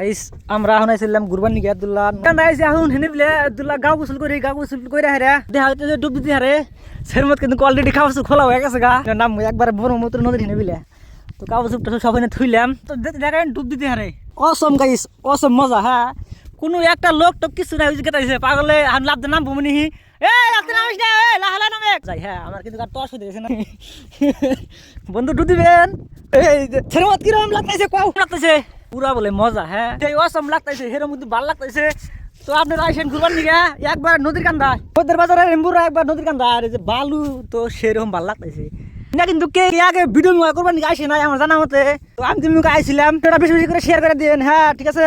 Guys আমরা এখন আইছিলাম গুরবান নিকে আব্দুল্লাহ। এখন হেনে বিলে আব্দুল্লাহ গাও গোসল করে, গাও গোসল করে দেখা হইতে ডুব দিতে হারে। সেরমত কিন্তু অলরেডি খাওয়া খোলা গা। একবার ব্রহ্মপুত্র নদীর হেনে বিলে তো কাগজ চুপটা সব এনে থুইলাম। তো দেখেন ডুব দিতে হারে। অসম গাইস অসম মজা হ্যাঁ। কোনো একটা লোক তো কিছু হইছে কেটাইছে পাগলে আমি লাভ নাম বমনি এ লাভতে নামিস না এ, লাহালা হ্যাঁ আমার কিন্তু টস হয়ে না। বন্ধু, ডুব দিবেন। এই ছেড়ে কিরম লাগতেছে কাউ লাগতেছে পুরা বলে মজা হ্যাঁ? লাগতেছে হেরম কিন্তু ভালো লাগতেছে তো আপনারা আইসেন ঘুরবার নিকে একবার নদীর কান্দা। ওদের বাজারে এম্বুরা একবার নদীর কান্দা। আর যে বালু, তো সেরকম ভালো লাগতেছে না, কিন্তু কে আগে ভিডিও করবার নিকে আসে নাই আমার জানা মতে। তো আমি তুমি আইছিলাম, সেটা বেশি বেশি করে শেয়ার করে দিন হ্যাঁ ঠিক আছে?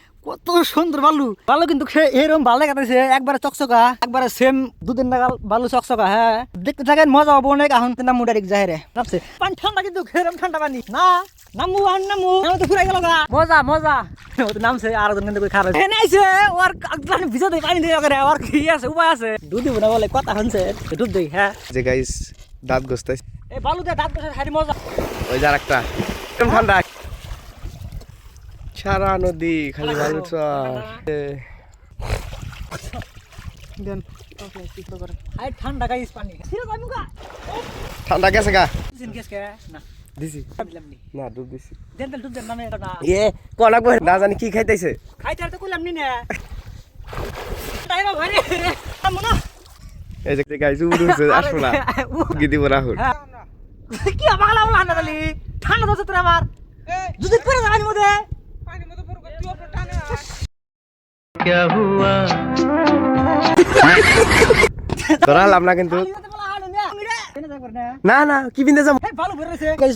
কত সুন্দর বালু। বালু কিন্তু এরকম ভালো লাগাতেছে একবারে চকচকা একবারে সেম দুদিন নাগাল বালু চকচকা হ্যাঁ। দেখতে থাকেন মজা হব অনেক এখন কিন্তু নামু ডাইরেক্ট যাহে রে নামছে পানি ঠান্ডা কিন্তু এরকম ঠান্ডা পানি। না নামু আন নামু নামু তো ঘুরাই গেল মজা মজা। ও তো নামছে আর কিন্তু খারাপ। এনে আইছে ওর একদম ভিজতে পানি দিয়ে করে ওর কি আছে উপায় আছে। দুধ দিব না বলে কথা শুনছে দুধ দেই হ্যাঁ। যে গাইস দাঁত গোস্তাইছে এই বালুতে দাঁত বসে খালি মজা। ওই যার একটা একদম ঠান্ডা। সারা নদী খালি ভালো চর দেন ঠান্ডা গেছে গা? দিছি না ডুব দিছি। দেন তেল দুধ দেন নামে এটা না। এ ক না জানি কি খাইতেছে। খাইতে আর তো কইলাম নি না। এই যে গাইস উড়ে উঠছে আসব না। কি দিব রাহুল? হ্যাঁ। কি পাগলা বলা না ঠান্ডা দছে তোর আমার যদি পরে যাবানি মধ্যে। ধরা লাভ না কিন্তু। না না, কি বিন্দে যাম? ভালো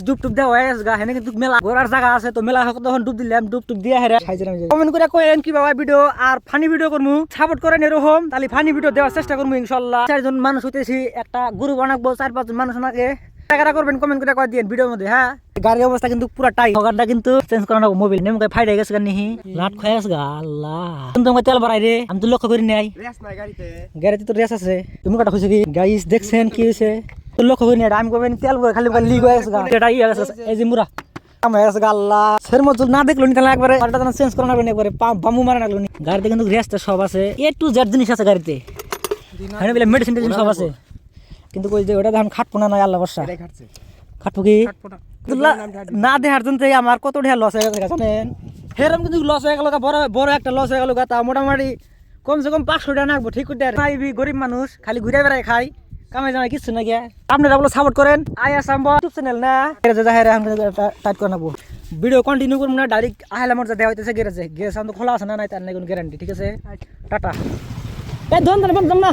ডুব টুব দেওয়া হয়ে গা, হেনে কিন্তু মেলা ঘোরার জায়গা আছে, তো মেলা হোক তখন ডুব দিলাম, ডুব টুব দিয়ে হেরে খাইছিলাম কমেন্ট করে কইেন কি বাবা ভিডিও, আর ফানি ভিডিও করমু? সাপোর্ট করেন এরকম, তাহলে ফানি ভিডিও দেওয়ার চেষ্টা করমু ইনশাআল্লাহ চারজন মানুষ হইতেছি, একটা গ্রুপ বানাবো, চার পাঁচজন মানুষ নাকি টাকাটা করবেন কমেন্ট করে কয় দিন ভিডিওর মধ্যে হ্যাঁ? গাড়ির অবস্থা কিন্তু পুরো টাইট গাড়িটা কিন্তু চেঞ্জ করানো মোবাইল নেমকে ফাইট হয়ে গেছে নিহি। লাট গেছে গা আল্লাহ। কিন্তু আমাকে তেল ভরাই রে আমি তো লক্ষ্য করি নাই। রেস নাই গাড়িতে। গাড়িতে তো রেস আছে। তুমি কাটা খুঁজে কি? গাইস দেখছেন কি হয়েছে? তো লক্ষ্য করি না আমি কবেন তেল ভরে খালি লিক হয়ে গেছে গা। এটা ই গেছে এই যে মুরা কাম হয়ে গেছে গা, আল্লাহ। সের মতো না দেখল নি তাহলে একবারে গাড়িটা চেঞ্জ করে নেবেন একবারে বাম্বু মারা লাগল নি। গাড়িতে কিন্তু রেসটা সব আছে এ টু জেড জিনিস আছে গাড়িতে। হ্যাঁ বলে মেডিসিন সব আছে। কিন্তু কই যে ওটা দেখুন খাটপো না নয় আল্লাহ বর্ষা খাটপো কি? না। দেহার জন্য আমার কত ঢের লস হয়ে গেছে জানেন? হেরম কিন্তু লস হয়ে গেল বড় বড় একটা লস হয়ে গেল তা মোটামুটি কমসে কম পাঁচশো টাকা নাকবো ঠিক করে আইবি গরিব মানুষ খালি ঘুরে বেড়াই খাই কামাই জামাই কিছু না গিয়া। আপনারা বলে সাপোর্ট করেন। আই আসাম ইউটিউব চ্যানেল না? টাইট করে নেব ভিডিও কন্টিনিউ করব না ডাইরেক্ট আহলে আমার যা দেওয়া হইতেছে গেরেজে গেরেজ তো খোলা আছে না নাই তার নাই কোনো গ্যারান্টি ঠিক আছে? টাটা। এই ধন ধন না।